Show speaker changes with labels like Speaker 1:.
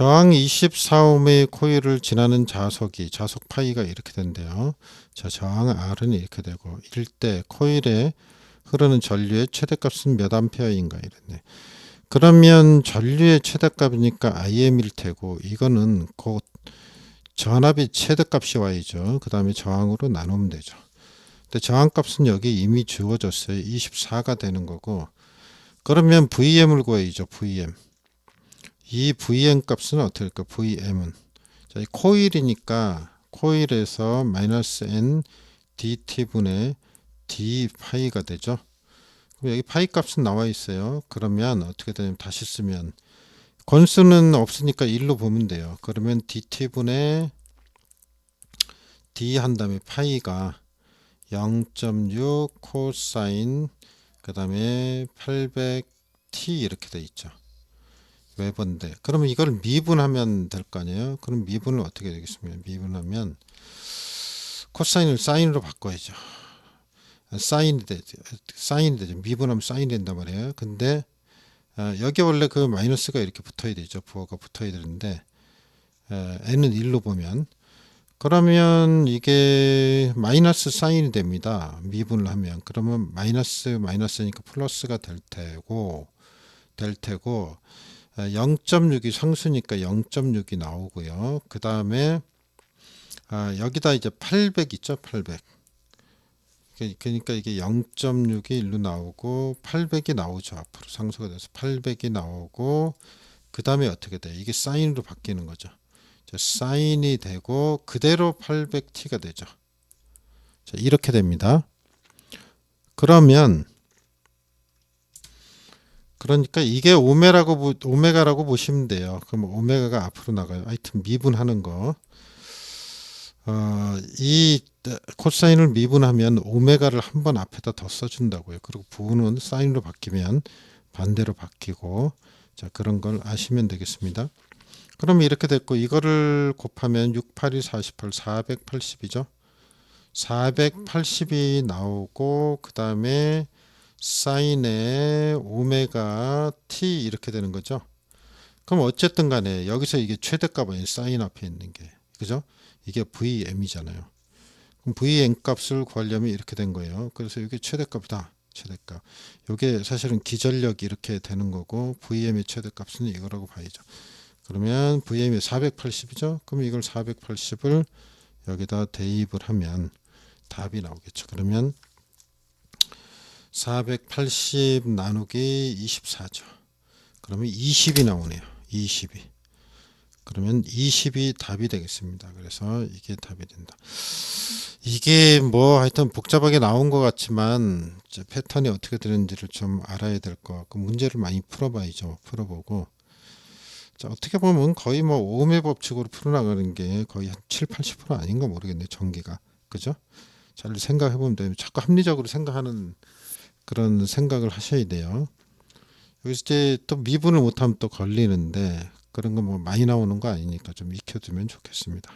Speaker 1: 저항 24옴의 코일을 지나는 자석이 자석 파이가 이렇게 된대요. 자, 저항 R은 이렇게 되고 일대 코일에 흐르는 전류의 최대값은 몇 암페어인가 이랬네. 그러면 전류의 최대값이니까 IM일 테고 이거는 곧 전압이 최대값이 Y죠. 그 다음에 저항으로 나누면 되죠. 근데 저항값은 여기 이미 주어졌어요. 24가 되는 거고 그러면 VM을 구해야죠. VM. 이 VM 값은 될까? VM은 자, 이 코일이니까 코일에서 마이너스 n dt 분의 d 파이가 되죠. 그럼 여기 파이 값은 나와 있어요. 그러면 어떻게 되냐면 다시 쓰면 권수는 없으니까 1로 보면 돼요. 그러면 dt 분의 d 한 다음에 파이가 0.6 코사인 그 다음에 800t 이렇게 돼 있죠. 웨버인데 그러면 이걸 미분하면 될 거 아니에요? 그럼 미분을 어떻게 되겠습니까? 미분하면 코사인을 사인으로 바꿔야죠. 사인이 되죠. 사인이 되죠. 미분하면 사인이 된단 말이에요. 근데 어, 여기 원래 그 마이너스가 이렇게 붙어야 되죠. 부호가 붙어야 되는데 어, n은 1로 보면 그러면 이게 마이너스 사인이 됩니다. 미분을 하면 그러면 마이너스 마이너스니까 플러스가 될 테고 될 테고 0.6이 상수니까 0.6이 나오고요. 그 다음에 아, 여기다 이제 800 있죠, 800. 그러니까 이게 0.6이 일로 나오고 800이 나오죠. 앞으로 상수가 돼서 800이 나오고 그 다음에 어떻게 돼요? 이게 사인으로 바뀌는 거죠. 자, 사인이 되고 그대로 800t가 되죠. 자, 이렇게 됩니다. 그러면 그러니까 이게 오메라고 보- 오메가라고 보시면 돼요. 그럼 오메가가 앞으로 나가요. 하여튼 미분하는 거. 어, 이 코사인을 미분하면 오메가를 한 번 앞에다 더 써준다고요. 그리고 부호는 사인으로 바뀌면 반대로 바뀌고 자 그런 걸 아시면 되겠습니다. 그럼 이렇게 됐고 이거를 곱하면 6, 8, 2, 48, 480이죠. 480이 나오고 그 다음에 사인의 오메가 t 이렇게 되는 거죠. 그럼 어쨌든 간에 여기서 이게 최대값 아니에요. 사인 앞에 있는 게. 그죠? 이게 VM이잖아요. 그럼 VM 값을 구하려면 이렇게 된 거예요. 그래서 이게 최대값이다. 최대값. 이게 사실은 기전력이 이렇게 되는 거고 VM의 최대값은 이거라고 봐야죠. 그러면 VM이 480이죠. 그럼 이걸 480을 여기다 대입을 하면 답이 나오겠죠. 그러면 480 나누기 24죠. 그러면 20이 나오네요. 20이. 그러면 20이 답이 되겠습니다. 그래서 이게 답이 된다. 이게 뭐 하여튼 복잡하게 나온 것 같지만 패턴이 어떻게 되는지를 좀 알아야 될 것 같고 문제를 많이 풀어봐야죠. 풀어보고 자, 어떻게 보면 거의 뭐 오음의 법칙으로 풀어나가는 게 거의 한 7, 80% 아닌가 모르겠네 전기가 그죠? 잘 생각해 보면 돼요. 자꾸 합리적으로 생각하는 그런 생각을 하셔야 돼요. 여기서 이제 또 미분을 못하면 또 걸리는데 그런 거 뭐 많이 나오는 거 아니니까 좀 익혀두면 좋겠습니다.